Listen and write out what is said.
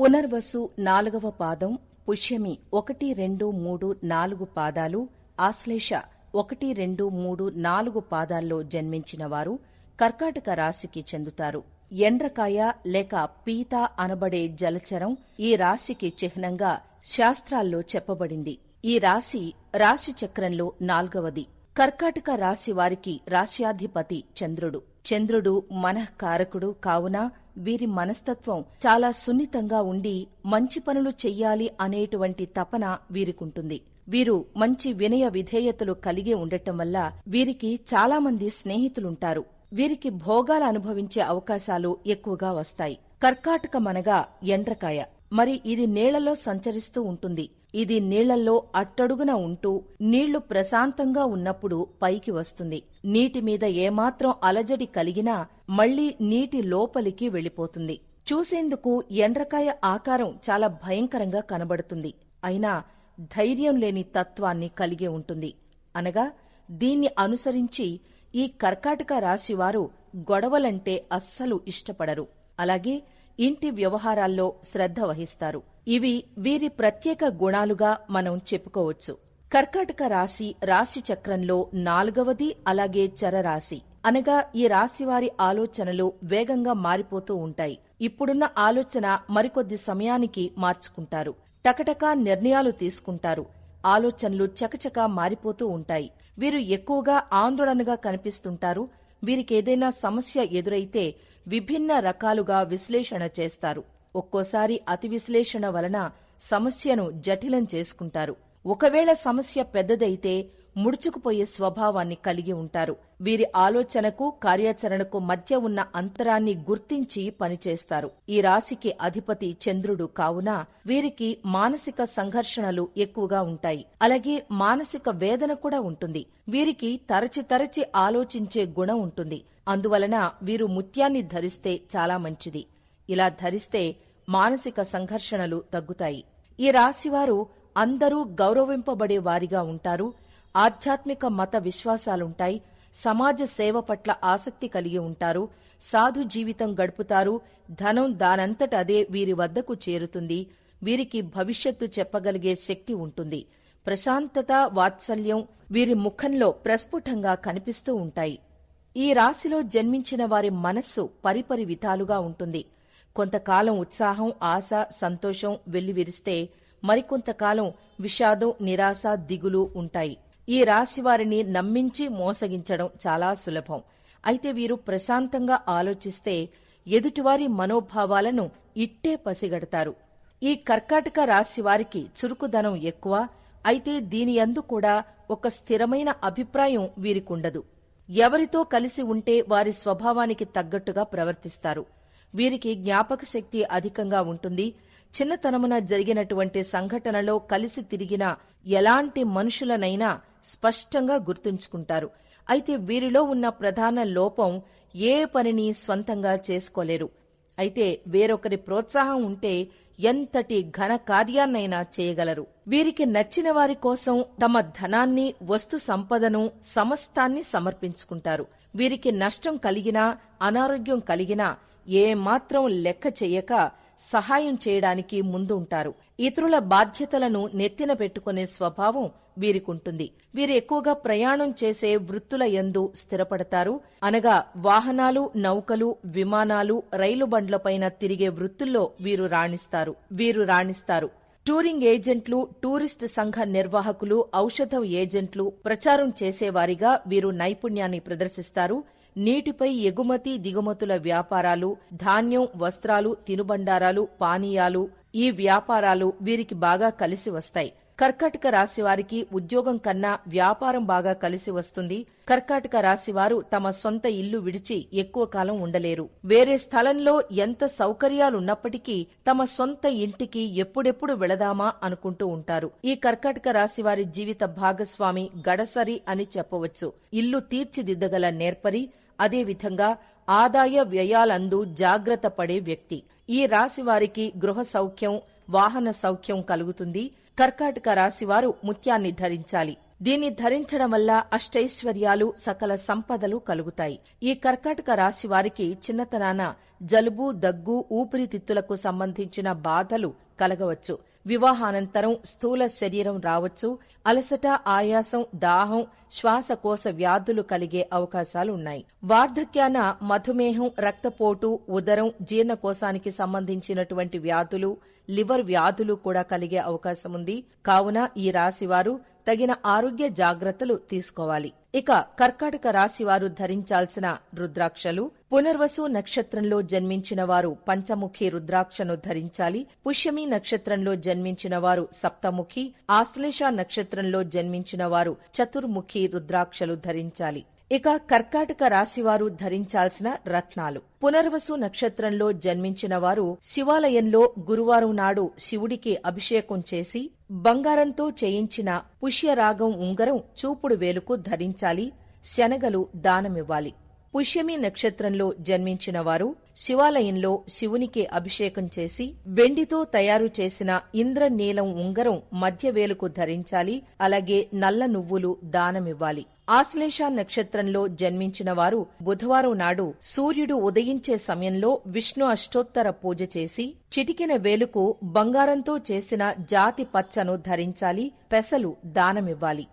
పునర్వసు నాలుగవ పాదం పుష్యమి ఒకటి రెండు మూడు నాలుగు పాదాలు ఆశ్లేష ఒకటి రెండు మూడు నాలుగు పాదాల్లో జన్మించిన వారు కర్కాటక రాశికి చెందుతారు. ఎండ్రకాయ లేక పీత అనబడే జలచరం ఈ రాశికి చిహ్నంగా శాస్త్రాల్లో చెప్పబడింది. ఈ రాశి రాశి చక్రంలో నాల్గవది. కర్కాటక రాశి వారికి రాశ్యాధిపతి చంద్రుడు. చంద్రుడు మనఃకారకుడు కావున వీరి మనస్తత్వం చాలా సున్నితంగా ఉండి మంచి పనులు చెయ్యాలి అనేటువంటి తపన వీరికుంటుంది. వీరు మంచి వినయ విధేయతలు కలిగి ఉండటం వల్ల వీరికి చాలామంది స్నేహితులుంటారు. వీరికి భోగాలు అనుభవించే అవకాశాలు ఎక్కువగా వస్తాయి. కర్కాటకమనగా ఎండ్రకాయ. మరి ఇది నీళ్ళలో సంచరిస్తూ ఉంటుంది. ఇది నీళ్ళలో అట్టడుగున ఉంటూ నీళ్ళు ప్రశాంతంగా ఉన్నప్పుడు పైకి వస్తుంది. నీటి మీద ఏమాత్రం అలజడి కలిగినా మళ్ళీ నీటి లోపలికి వెళ్ళిపోతుంది. చూసేందుకు ఎండ్రకాయ ఆకారం చాలా భయంకరంగా కనబడుతుంది. అయినా ధైర్యం లేని తత్వాన్ని కలిగి ఉంటుంది. అనగా దీన్ని అనుసరించి ఈ కర్కాటక రాశివారు గొడవలంటే అస్సలు ఇష్టపడరు. అలాగే ఇంటి వ్యవహారాల్లో శ్రద్ధ వహిస్తారు. ఇవి వీరి ప్రత్యేక గుణాలుగా మనం చెప్పుకోవచ్చు. కర్కాటక రాశి రాశి చక్రంలో నాలుగవది అలాగే చరరాశి. అనగా ఈ రాశివారి ఆలోచనలు వేగంగా మారిపోతూ ఉంటాయి. ఇప్పుడున్న ఆలోచన మరికొద్ది సమయానికి మార్చుకుంటారు. టకటకా నిర్ణయాలు తీసుకుంటారు. ఆలోచనలు చకచకా మారిపోతూ ఉంటాయి. వీరు ఎక్కువగా ఆందోళనగా కనిపిస్తుంటారు. వీరికేదైనా సమస్య ఎదురైతే విభిన్న రకాలుగా విశ్లేషణ చేస్తారు. ఒక్కోసారి అతి విశ్లేషణ వలన సమస్యను జటిలం చేసుకుంటారు. ఒకవేళ సమస్య పెద్దదైతే ముడుచుకుపోయే స్వభావాన్ని కలిగి ఉంటారు. వీరి ఆలోచనకు కార్యాచరణకు మధ్య ఉన్న అంతరాన్ని గుర్తించి పనిచేస్తారు. ఈ రాశికి అధిపతి చంద్రుడు కావున వీరికి మానసిక సంఘర్షణలు ఎక్కువగా ఉంటాయి. అలాగే మానసిక వేదన కూడా ఉంటుంది. వీరికి తరచి తరచి ఆలోచించే గుణం ఉంటుంది. అందువలన వీరు ముత్యాన్ని ధరిస్తే చాలా మంచిది. ఇలా ధరిస్తే మానసిక సంఘర్షణలు తగ్గుతాయి. ఈ రాశివారు అందరూ గౌరవింపబడే వారిగా ఉంటారు. ఆధ్యాత్మిక మత విశ్వాసాలుంటాయి సమాజ సేవ పట్ల ఆసక్తి కలిగి ఉంటారు సాధు జీవితం గడుపుతారు ధనం దానంతట అదే వీరి వద్దకు చేరుతుంది వీరికి భవిష్యత్తు చెప్పగలిగే శక్తి ఉంటుంది. ప్రశాంతత వాత్సల్యం వీరి ముఖంలో ప్రస్ఫుటంగా కనిపిస్తూ ఉంటాయి. ఈ రాశిలో జన్మించిన వారి మనస్సు పరిపరి విధాలుగా ఉంటుంది. కొంతకాలం ఉత్సాహం ఆశ సంతోషం వెల్లివిరిస్తే మరికొంతకాలం విషాదం నిరాశ దిగులు ఉంటాయి. ఈ రాశి వారిని నమ్మించి మోసగించడం చాలా సులభం. అయితే వీరు ప్రశాంతంగా ఆలోచిస్తే ఎదుటివారి మనోభావాలను ఇట్టే పసిగడతారు. ఈ కర్కాటక రాశి వారికి చురుకుదనం ఎక్కువ అయితే దీని యందు కూడా ఒక స్థిరమైన అభిప్రాయం వీరికుండదు. ఎవరితో కలిసి ఉంటే వారి స్వభావానికి తగ్గట్టుగా ప్రవర్తిస్తారు. వీరికి జ్ఞాపక శక్తి అధికంగా ఉంటుంది. చిన్నతనమున జరిగినటువంటి సంఘటనలో కలిసి తిరిగిన ఎలాంటి మనుషులనైనా స్పష్టంగా గుర్తుంచుకుంటారు. అయితే వీరిలో ఉన్న ప్రధాన లోపం ఏ పనిని స్వంతంగా చేసుకోలేరు. అయితే వేరొకరి ప్రోత్సాహం ఉంటే ఎంతటి ఘన కార్యాన్నైనా చేయగలరు. వీరికి నచ్చిన వారి కోసం తమ ధనాన్ని వస్తు సంపదను సమస్తాన్ని సమర్పించుకుంటారు. వీరికి నష్టం కలిగినా అనారోగ్యం కలిగినా ఏమాత్రం లెక్క చెయ్యక సహాయం చేయడానికి ముందుంటారు. ఇతరుల బాధ్యతలను నెత్తిన పెట్టుకునే స్వభావం వీరికుంటుంది. వీరు ఎక్కువగా ప్రయాణం చేసే వృత్తుల యందు స్థిరపడతారు. అనగా వాహనాలు నౌకలు విమానాలు రైలు బండ్లపైన తిరిగే వృత్తుల్లో వీరు రాణిస్తారు. వీరు రాణిస్తారు. టూరింగ్ ఏజెంట్లు టూరిస్ట్ సంఘ నిర్వాహకులు ఔషధం ఏజెంట్లు ప్రచారం చేసేవారిగా వీరు నైపుణ్యాన్ని ప్రదర్శిస్తారు. నీటిపై ఎగుమతి దిగుమతుల వ్యాపారాలు ధాన్యం వస్త్రాలు తినుబండారాలు పానీయాలు ఈ వ్యాపారాలు వీరికి బాగా కలిసి వస్తాయి. కర్కాటక రాశి వారికి ఉద్యోగం కన్నా వ్యాపారం బాగా కలిసి వస్తుంది. కర్కాటక రాశివారు తమ సొంత ఇల్లు విడిచి ఎక్కువ కాలం ఉండలేరు. వేరే స్థలంలో ఎంత సౌకర్యాలున్నప్పటికీ తమ సొంత ఇంటికి ఎప్పుడెప్పుడు వెళదామా అనుకుంటూ ఉంటారు. ఈ కర్కాటక రాశివారి జీవిత భాగస్వామి గడసరి అని చెప్పవచ్చు. ఇల్లు తీర్చిదిద్దగల నేర్పరి అదేవిధంగా ఆదాయ వ్యయాలందు జాగ్రత్త పడే వ్యక్తి. ఈ రాశి వారికి గృహ సౌఖ్యం వాహన సౌఖ్యం కలుగుతుంది. కర్కాటక రాశివారు ముత్యాన్ని ధరించాలి. దీన్ని ధరించడం వల్ల అష్టైశ్వర్యాలు సకల సంపదలు కలుగుతాయి. ఈ కర్కాటక రాశి వారికి చిన్నతనాన జలుబు దగ్గు ఊపిరితిత్తులకు సంబంధించిన బాధలు కలగవచ్చు. వివాహానంతరం స్థూల శరీరం రావచ్చు. అలసట ఆయాసం దాహం శ్వాసకోశ వ్యాధులు కలిగే అవకాశాలున్నాయి. వార్ధక్యాన మధుమేహం రక్తపోటు ఉదరం జీర్ణకోశానికి సంబంధించినటువంటి వ్యాధులు లివర్ వ్యాధులు కూడా కలిగే అవకాశం ఉంది కావున ఈ రాశివారు తగిన ఆరోగ్య జాగ్రత్తలు తీసుకోవాలి. ఇక కర్కాటక రాశివారు ధరించాల్సిన రుద్రాక్షలు పునర్వసు నక్షత్రంలో జన్మించిన వారు పంచముఖి రుద్రాక్షను ధరించాలి పుష్యమి నక్షత్రంలో జన్మించిన వారు సప్తముఖి ఆశ్లేష నక్షత్రంలో జన్మించిన వారు చతుర్ముఖి రుద్రాక్షలు ధరించాలి. ఇక కర్కాటక రాశివారు ధరించాల్సిన రత్నాలు. పునర్వసు నక్షత్రంలో జన్మించిన వారు శివాలయంలో గురువారం నాడు శివుడికి అభిషేకం చేసి బంగారంతో చేయించిన పుష్యరాగం ఉంగరం చూపుడు వేలుకు ధరించాలి శనగలు దానమివ్వాలి. పుష్యమి నక్షత్రంలో జన్మించిన వారు శివాలయంలో శివునికి అభిషేకం చేసి వెండితో తయారు చేసిన ఇంద్రనీలం ఉంగరం మధ్యవేలుకు ధరించాలి అలాగే నల్ల నువ్వులు దానమివ్వాలి. ఆశ్లేష నక్షత్రంలో జన్మించిన వారు బుధవారం నాడు సూర్యుడు ఉదయించే సమయంలో విష్ణు అష్టోత్తర పూజ చేసి చిటికిన వేలుకు బంగారంతో చేసిన జాతి పచ్చను ధరించాలి పెసలు దానమివ్వాలి.